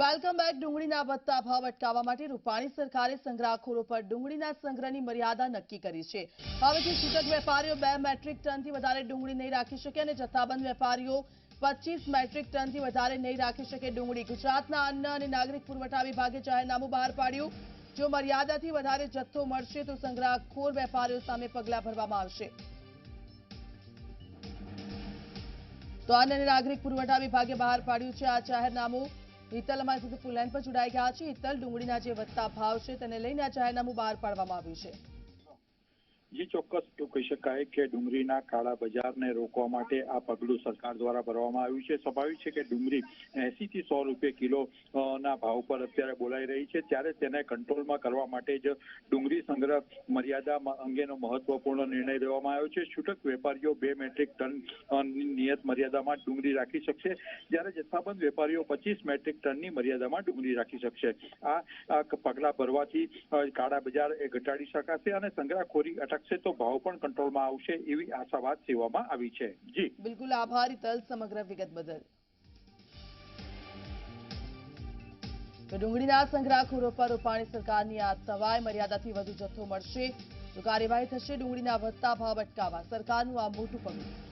Welcome back ડુંગળીના વધતા ભાવ અટકાવવા માટે રૂપાણી સરકારે સંગ્રહખોરો પર ડુંગળીના સંગ્રહની મર્યાદા નક્કી કરી છે. હવેથી છૂટક વેપારીઓ બે મેટ્રિક ટનથી વધારે ડુંગળી નહીં રાખી શકે અને જથ્થાબંધ વેપારીઓ પચીસ મેટ્રિક ટનથી વધારે નહીં રાખી શકે ડુંગળી. ગુજરાતના અન્ન અને નાગરિક પુરવઠા વિભાગે જાહેરનામું બહાર પાડ્યું. જો મર્યાદાથી વધારે જથ્થો મળશે તો સંગ્રહખોર વેપારીઓ સામે પગલાં ભરવામાં આવશે. તો અન્ન અને નાગરિક પુરવઠા વિભાગે બહાર પાડ્યું છે આ જાહેરનામું. હિતલ અમારી સાથે ફૂલ લાઈન પર જોડાઈ ગયા છે. હિતલ ડુંગળીના જે વધતા ભાવ છે તેને લઈને આ જાહેરનામું બહાર પાડવામાં આવ્યું છે. જી ચોક્કસ, એવું કહી શકાય કે ડુંગળીના કાળા બજારને રોકવા માટે આ પગલું સરકાર દ્વારા ભરવામાં આવ્યું છે. સ્વાભાવિક છે કે ડુંગળી એસી થી સો રૂપિયા કિલો ના ભાવ પર અત્યારે બોલાઈ રહી છે. ત્યારે તેને કંટ્રોલમાં કરવા માટે જ ડુંગળી સંગ્રહ મર્યાદા અંગેનો મહત્વપૂર્ણ નિર્ણય લેવામાં આવ્યો છે. છૂટક વેપારીઓ બે મેટ્રિક ટન નિયત મર્યાદામાં ડુંગળી રાખી શકશે. જ્યારે જથ્થાબંધ વેપારીઓ પચીસ મેટ્રિક ટનની મર્યાદામાં ડુંગળી રાખી શકશે. આ પગલા ભરવાથી કાળા બજાર એ ઘટાડી શકાશે અને સંગ્રહખોરી અટકશે તો ભાવ પણ કંટ્રોલમાં આવશે એવી આશાવાદ સેવામાં આવી છે. જી. બિલકુલ આભાર તલ સમગ્ર વિગત બદલ. ડુંગળીના સંગ્રહખોરો પર રૂપાણી સરકારની આ સવાય મર્યાદાથી વધુ જથ્થો મળશે, તો કાર્યવાહી થશે ડુંગળીના વધતા ભાવ અટકાવવા. સરકારનું આ મોટું પગલું.